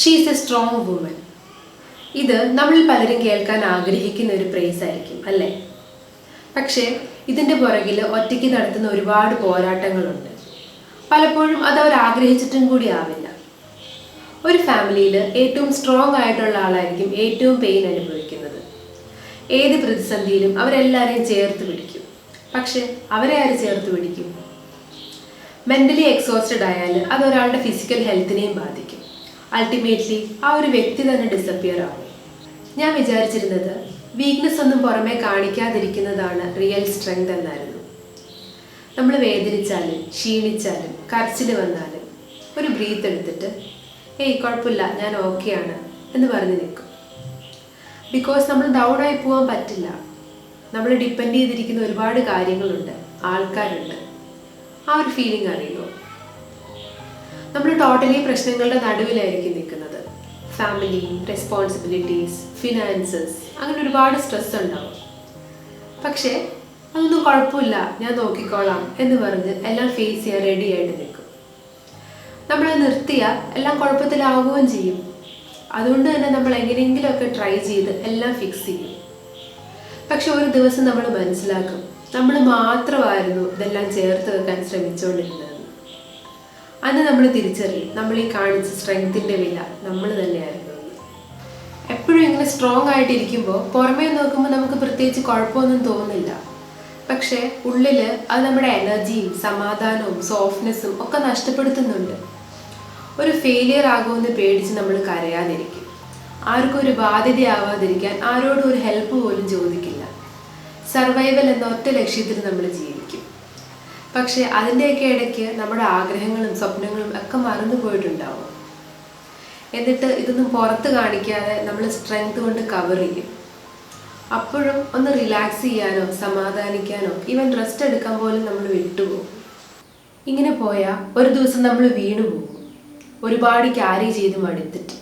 She's A strong woman ഇത് നമ്മൾ പലരും കേൾക്കാൻ ആഗ്രഹിക്കുന്ന ഒരു പ്രേസ് ആയിരിക്കും അല്ലേ? പക്ഷേ ഇതിന്റെ പുറകിൽ ഒറ്റയ്ക്ക് നടത്തുന്ന ഒരുപാട് പോരാട്ടങ്ങളുണ്ട്. പലപ്പോഴും അത് അവർ ആഗ്രഹിച്ചിട്ടും കൂടി ആവില്ല. ഒരു ഫാമിലിയിൽ ഏറ്റവും സ്ട്രോങ് ആയിട്ടുള്ള ആളായിരിക്കും ഏറ്റവും പെയിൻ അനുഭവിക്കുന്നത്. ഏത് പ്രതിസന്ധിയിലും അവരെല്ലാവരെയും ചേർത്ത് പിടിക്കും. പക്ഷെ അവരെ ആര് ചേർത്ത് പിടിക്കും? മെന്റലി എക്സോസ്റ്റഡ് ആയാൽ അത് ഒരാളുടെ ഫിസിക്കൽ ഹെൽത്തിനെയും ബാധിക്കും. അൾട്ടിമേറ്റ്ലി ആ ഒരു വ്യക്തി തന്നെ ഡിസപ്പിയർ ആവും. ഞാൻ വിചാരിച്ചിരുന്നത് വീക്ക്നെസ് ഒന്നും പുറമേ കാണിക്കാതിരിക്കുന്നതാണ് റിയൽ സ്ട്രെങ്ത് എന്നായിരുന്നു. നമ്മൾ വേദനിച്ചാലും ക്ഷീണിച്ചാലും കരച്ചിൽ വന്നാലും ഒരു ബ്രീത്ത് എടുത്തിട്ട് ഏയ് കുഴപ്പമില്ല ഞാൻ ഓക്കെയാണ് എന്ന് പറഞ്ഞ് നിൽക്കും. ബിക്കോസ് നമ്മൾ ഡൗൺ ആയി പോകാൻ പറ്റില്ല. നമ്മൾ ഡിപ്പെൻഡ് ചെയ്തിരിക്കുന്ന ഒരുപാട് കാര്യങ്ങളുണ്ട് ആൾക്കാരുണ്ട്. ആ ഒരു ഫീലിംഗ് അറിയുമോ നമ്മൾ ടോട്ടലി പ്രശ്നങ്ങളുടെ നടുവിലായിരിക്കും നിൽക്കുന്നത്. ഫാമിലി റെസ്പോൺസിബിലിറ്റീസ് ഫിനാൻസസ് അങ്ങനെ ഒരുപാട് സ്ട്രെസ് ഉണ്ടാവും. പക്ഷേ അതൊന്നും കുഴപ്പമില്ല ഞാൻ നോക്കിക്കോളാം എന്ന് പറഞ്ഞ് എല്ലാം ഫേസ് ചെയ്യാൻ റെഡി ആയിട്ട് നിൽക്കും. നമ്മൾ നിർത്തിയാൽ എല്ലാം കുഴപ്പത്തിലാവുകയും ചെയ്യും. അതുകൊണ്ട് തന്നെ നമ്മൾ എങ്ങനെയെങ്കിലുമൊക്കെ ട്രൈ ചെയ്ത് എല്ലാം ഫിക്സ് ചെയ്യും. പക്ഷെ ഒരു ദിവസം നമ്മൾ മനസ്സിലാക്കും നമ്മൾ മാത്രമായിരുന്നു ഇതെല്ലാം ചേർത്ത് വെക്കാൻ ശ്രമിച്ചുകൊണ്ടിരുന്നതെന്ന് അന്ന് നമ്മൾ തിരിച്ചറിയും. നമ്മൾ ഈ കാണിച്ച സ്ട്രെങ്ത്തിന്റെ വില നമ്മൾ തന്നെയായിരുന്നു. എപ്പോഴും ഇങ്ങനെ സ്ട്രോങ് ആയിട്ടിരിക്കുമ്പോൾ പുറമേ നോക്കുമ്പോൾ നമുക്ക് പ്രത്യേകിച്ച് കുഴപ്പമൊന്നും തോന്നില്ല പക്ഷേ ഉള്ളിൽ അത് നമ്മുടെ എനർജിയും സമാധാനവും സോഫ്റ്റ്നെസ്സും ഒക്കെ നഷ്ടപ്പെടുത്തുന്നുണ്ട്. ഒരു ഫെയിലിയർ ആകുമെന്ന് പേടിച്ച് നമ്മൾ കരയാതിരിക്കും. ആർക്കും ഒരു ബാധ്യതയാവാതിരിക്കാൻ ആരോടും ഒരു ഹെൽപ്പ് പോലും ചോദിക്കില്ല. സർവൈവൽ എന്ന ഒറ്റ ലക്ഷ്യത്തിൽ നമ്മൾ ജീവിക്കും. പക്ഷെ അതിന്റെയൊക്കെ ഇടയ്ക്ക് നമ്മുടെ ആഗ്രഹങ്ങളും സ്വപ്നങ്ങളും ഒക്കെ മറന്നു പോയിട്ടുണ്ടാവും. എന്നിട്ട് ഇതൊന്നും പുറത്ത് കാണിക്കാതെ നമ്മൾ സ്ട്രെങ്ത് കൊണ്ട് കവർ ചെയ്യും. അപ്പോഴും ഒന്ന് റിലാക്സ് ചെയ്യാനോ സമാധാനിക്കാനോ ഈവൻ റെസ്റ്റ് എടുക്കാൻ പോലും നമ്മൾ വിട്ടുപോകും. ഇങ്ങനെ പോയാൽ ഒരു ദിവസം നമ്മൾ വീണു പോകും. ഒരുപാട് ക്യാരി ചെയ്ത് മടുത്തിട്ട്.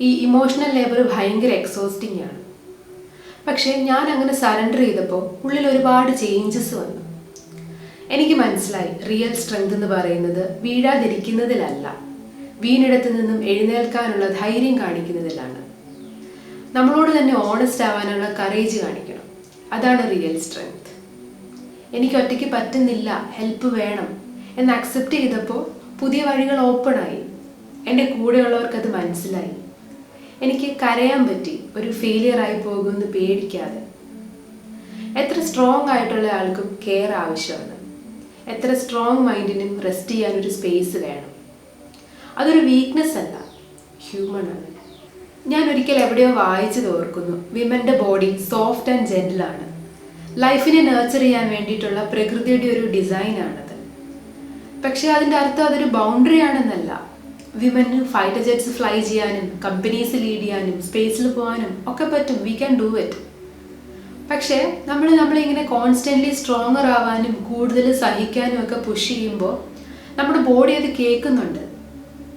ഈ ഇമോഷണൽ ലേബർ ഭയങ്കര എക്സോസ്റ്റിംഗ് ആണ്. പക്ഷേ ഞാൻ അങ്ങനെ സറണ്ടർ ചെയ്തപ്പോൾ ഉള്ളിൽ ഒരുപാട് ചേഞ്ചസ് വന്നു. എനിക്ക് മനസ്സിലായി റിയൽ സ്ട്രെങ്ത് എന്ന് പറയുന്നത് വീഴാതിരിക്കുന്നതിലല്ല. വീണിടത്തു നിന്നും എഴുന്നേൽക്കാനുള്ള ധൈര്യം കാണിക്കുന്നതിലാണ്. നമ്മളോട് തന്നെ ഓണസ്റ്റ് ആവാനുള്ള കറേജ് കാണിക്കണം. അതാണ് റിയൽ സ്ട്രെങ്ത് എനിക്ക് ഒറ്റയ്ക്ക് പറ്റുന്നില്ല ഹെൽപ്പ് വേണം എന്ന് അക്സെപ്റ്റ് ചെയ്തപ്പോൾ പുതിയ വഴികൾ ഓപ്പൺ ഓപ്പണായി എന്റെ കൂടെയുള്ളവർക്ക് അത് മനസ്സിലായി. എനിക്ക് കരയാൻ പറ്റി ഒരു ഫെയിലിയർ ആയി പോകുമെന്ന് പേടിക്കാതെ. എത്ര സ്ട്രോങ് ആയിട്ടുള്ള ആൾക്കും കെയർ ആവശ്യമാണ്. എത്ര സ്ട്രോങ് മൈൻഡിനും റെസ്റ്റ് ചെയ്യാൻ ഒരു സ്പേസ് വേണം. അതൊരു വീക്ക്നെസ് അല്ല ഹ്യൂമൺ ആണ്. ഞാൻ ഒരിക്കൽ എവിടെയോ വായിച്ചു ഓർക്കുന്നു. വിമന്റെ ബോഡി സോഫ്റ്റ് ആൻഡ് ജെന്റിലാണ് ലൈഫിനെ നേർച്ചർ ചെയ്യാൻ വേണ്ടിയിട്ടുള്ള പ്രകൃതിയുടെ ഒരു ഡിസൈൻ ആണത്. പക്ഷേ അതിന്റെ അർത്ഥം അതൊരു ബൗണ്ടറി ആണെന്നല്ല. വിമന് ഫൈറ്റർ ജെറ്റ്സ് ഫ്ലൈ ചെയ്യാനും കമ്പനീസ് ലീഡ് ചെയ്യാനും സ്പേസിൽ പോകാനും ഒക്കെ പറ്റും. വി ക്യാൻ ഡൂ ഇറ്റ് പക്ഷേ നമ്മൾ നമ്മളിങ്ങനെ കോൺസ്റ്റന്റ്ലി സ്ട്രോങ്ങർ ആവാനും കൂടുതൽ സഹിക്കാനും ഒക്കെ പുഷ് ചെയ്യുമ്പോൾ നമ്മുടെ ബോഡി അത് കേൾക്കുന്നുണ്ട്.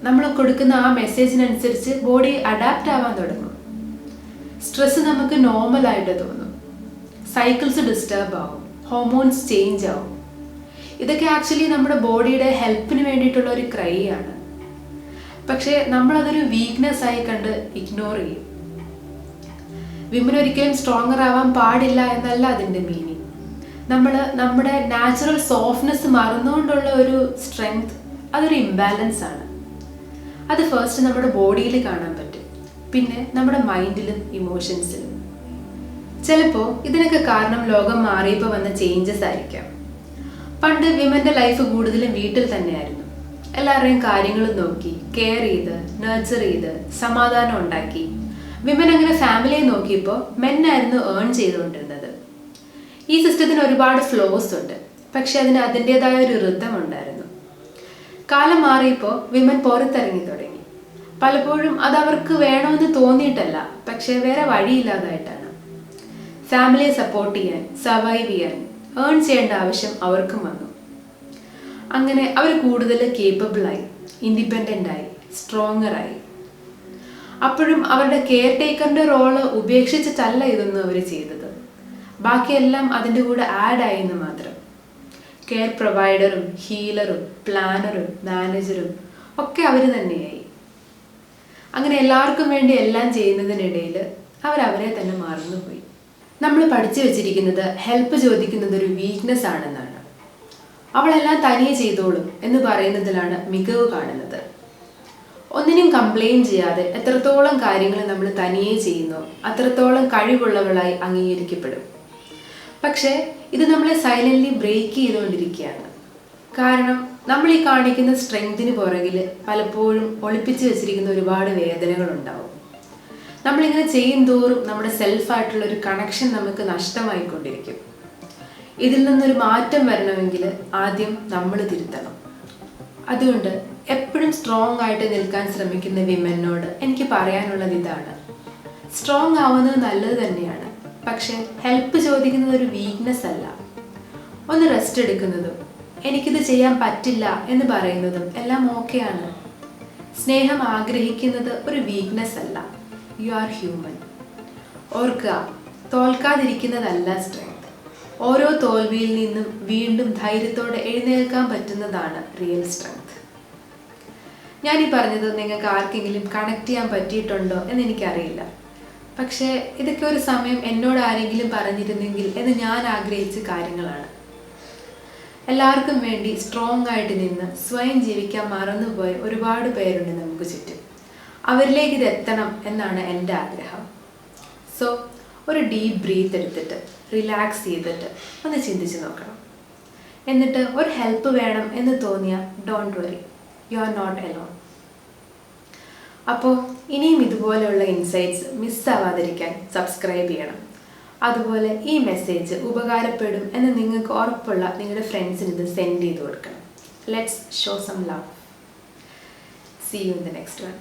നമ്മൾ കൊടുക്കുന്ന ആ മെസ്സേജിനനുസരിച്ച് ബോഡി അഡാപ്റ്റ് ആവാൻ തുടങ്ങും. സ്ട്രെസ് നമുക്ക് നോർമലായിട്ട് തോന്നും. സൈക്കിൾസ് ഡിസ്റ്റർബ് ആവും. ഹോർമോൺസ് ചേഞ്ച് ആവും. ഇതൊക്കെ ആക്ച്വലി നമ്മുടെ ബോഡിയുടെ ഹെൽപ്പിന് വേണ്ടിയിട്ടുള്ള ഒരു ക്രൈ ആണ്. പക്ഷേ നമ്മളതൊരു വീക്ക്നെസ് ആയി കണ്ട് ഇഗ്നോർ ചെയ്യും. വിമൻ ഒരിക്കലും സ്ട്രോങ്ങർ ആവാൻ പാടില്ല എന്നല്ല അതിന്റെ മീനിങ് നമ്മൾ നമ്മുടെ നാച്ചുറൽ സോഫ്റ്റ്നെസ് മറന്നുകൊണ്ടുള്ള ഒരു സ്ട്രെങ്ത് അതൊരു ഇംബാലൻസ് ആണ്. അത് ഫസ്റ്റ് നമ്മുടെ ബോഡിയിൽ കാണാൻ പറ്റും. പിന്നെ നമ്മുടെ മൈൻഡിലും ഇമോഷൻസിലും ചിലപ്പോൾ ഇതിനൊക്കെ കാരണം ലോകം മാറിയപ്പോൾ വന്ന ചേഞ്ചസ് ആയിരിക്കാം. പണ്ട് വിമന്റെ ലൈഫ് കൂടുതലും വീട്ടിൽ തന്നെയായിരുന്നു. എല്ലാവരുടെയും കാര്യങ്ങളും നോക്കി കെയർ ചെയ്ത് നർച്ചർ ചെയ്ത് സമാധാനം ഉണ്ടാക്കി വിമൻ അങ്ങനെ ഫാമിലിയെ നോക്കിയപ്പോൾ മെന്നായിരുന്നു ഏൺ ചെയ്തുകൊണ്ടിരുന്നത്. ഈ സിസ്റ്റത്തിന് ഒരുപാട് ഫ്ലോസ് ഉണ്ട്. പക്ഷെ അതിന് അതിന്റെതായ ഒരു ഋതം ഉണ്ടായിരുന്നു. കാലം മാറിയപ്പോൾ വിമൻ പുറത്തിറങ്ങി തുടങ്ങി. പലപ്പോഴും അത് അവർക്ക് വേണമെന്ന് തോന്നിയിട്ടല്ല പക്ഷേ വേറെ വഴിയില്ലാതായിട്ടാണ്. ഫാമിലിയെ സപ്പോർട്ട് ചെയ്യാൻ സർവൈവ് ചെയ്യാൻ ഏൺ ചെയ്യേണ്ട ആവശ്യം അവർക്കും വന്നു. അങ്ങനെ അവർ കൂടുതൽ കേപ്പബിളായി ഇൻഡിപെൻഡന്റായി സ്ട്രോങ്ങറായി അപ്പോഴും അവരുടെ കെയർ ടേക്കറിന്റെ റോൾ ഉപേക്ഷിച്ചിട്ടല്ല ഇതൊന്നും അവർ ചെയ്തത്. ബാക്കിയെല്ലാം അതിന്റെ കൂടെ ആഡ് ആയി എന്ന് മാത്രം കെയർ പ്രൊവൈഡറും ഹീലറും പ്ലാനറും മാനേജറും ഒക്കെ അവർ തന്നെയായി. അങ്ങനെ എല്ലാവർക്കും വേണ്ടി എല്ലാം ചെയ്യുന്നതിനിടയിൽ അവരവരെ തന്നെ മറന്നുപോയി. നമ്മൾ പഠിച്ചു വെച്ചിരിക്കുന്നത് ഹെൽപ്പ് ചോദിക്കുന്നത് ഒരു വീക്ക്നെസ് ആണെന്നാണ്. അവളെല്ലാം തനിയെ ചെയ്തോളും എന്ന് പറയുന്നതിലാണ് മികവ് കാണുന്നത്. ഒന്നിനും കംപ്ലൈന്റ് ചെയ്യാതെ എത്രത്തോളം കാര്യങ്ങൾ നമ്മൾ തനിയെ ചെയ്യുന്നു അത്രത്തോളം കഴിവുള്ളവളായി അംഗീകരിക്കപ്പെടും. പക്ഷേ ഇത് നമ്മളെ സൈലന്റ്ലി ബ്രേക്ക് ചെയ്തുകൊണ്ടിരിക്കുകയാണ്. കാരണം നമ്മൾ ഈ കാണിക്കുന്ന സ്ട്രെങ്തിന് പുറകിൽ പലപ്പോഴും ഒളിപ്പിച്ച് വെച്ചിരിക്കുന്ന ഒരുപാട് വേദനകളുണ്ടാവും. നമ്മളിങ്ങനെ ചെയ്യും തോറും നമ്മുടെ സെൽഫായിട്ടുള്ള ഒരു കണക്ഷൻ നമുക്ക് നഷ്ടമായിക്കൊണ്ടിരിക്കും. ഇതിൽ നിന്നൊരു മാറ്റം വരണമെങ്കിൽ ആദ്യം നമ്മൾ തിരുത്തണം. അതുകൊണ്ട് എപ്പോഴും സ്ട്രോങ് ആയിട്ട് നിൽക്കാൻ ശ്രമിക്കുന്ന വിമനോട് എനിക്ക് പറയാനുള്ളത് ഇതാണ്. സ്ട്രോങ് ആവുന്നത് നല്ലത് തന്നെയാണ്. പക്ഷെ ഹെൽപ്പ് ചോദിക്കുന്നത് ഒരു വീക്ക്നെസ് അല്ല. ഒന്ന് റെസ്റ്റ് എടുക്കുന്നതും എനിക്കിത് ചെയ്യാൻ പറ്റില്ല എന്ന് പറയുന്നതും എല്ലാം ഓക്കെയാണ് സ്നേഹം ആഗ്രഹിക്കുന്നത് ഒരു വീക്ക്നെസ് അല്ല. യു ആർ ഹ്യൂമൻ ഓർക്കുക തോൽക്കാതിരിക്കുന്നതല്ല സ്ട്രെങ്ത് ഓരോ തോൽവിയിൽ നിന്നും വീണ്ടും ധൈര്യത്തോടെ എഴുന്നേൽക്കാൻ പറ്റുന്നതാണ് റിയൽ സ്ട്രെങ്ത് ഞാൻ ഈ പറഞ്ഞത് നിങ്ങൾക്ക് ആർക്കെങ്കിലും കണക്ട് ചെയ്യാൻ പറ്റിയിട്ടുണ്ടോ എന്ന് എനിക്കറിയില്ല. പക്ഷേ ഇതൊക്കെ ഒരു സമയം എന്നോട് ആരെങ്കിലും പറഞ്ഞിരുന്നെങ്കിൽ എന്ന് ഞാൻ ആഗ്രഹിച്ച കാര്യങ്ങളാണ്. എല്ലാവർക്കും വേണ്ടി സ്ട്രോങ് ആയിട്ട് നിന്ന് സ്വയം ജീവിക്കാൻ മറന്നുപോയ ഒരുപാട് പേരുണ്ട് നമുക്ക് ചുറ്റും. അവരിലേക്ക് ഇത് എത്തണം എന്നാണ് എന്റെ ആഗ്രഹം. സോ ഒരു ഡീപ്പ് ബ്രീത്ത് എടുത്തിട്ട് റിലാക്സ് ചെയ്തിട്ട് ഒന്ന് ചിന്തിച്ച് നോക്കണം. എന്നിട്ട് ഒരു ഹെൽപ്പ് വേണം എന്ന് തോന്നിയാൽ don't worry you are not alone അപ്പോൾ ഇനിയും ഇതുപോലെയുള്ള ഇൻസൈറ്റ്സ് മിസ്സാവാതിരിക്കാൻ സബ്സ്ക്രൈബ് ചെയ്യണം. അതുപോലെ ഈ മെസ്സേജ് ഉപകാരപ്പെടും എന്ന് നിങ്ങൾക്ക് ഉറപ്പുള്ള നിങ്ങളുടെ ഫ്രണ്ട്സിന് ഇത് സെൻഡ് ചെയ്ത് കൊടുക്കണം. Let's show some love see you in the next one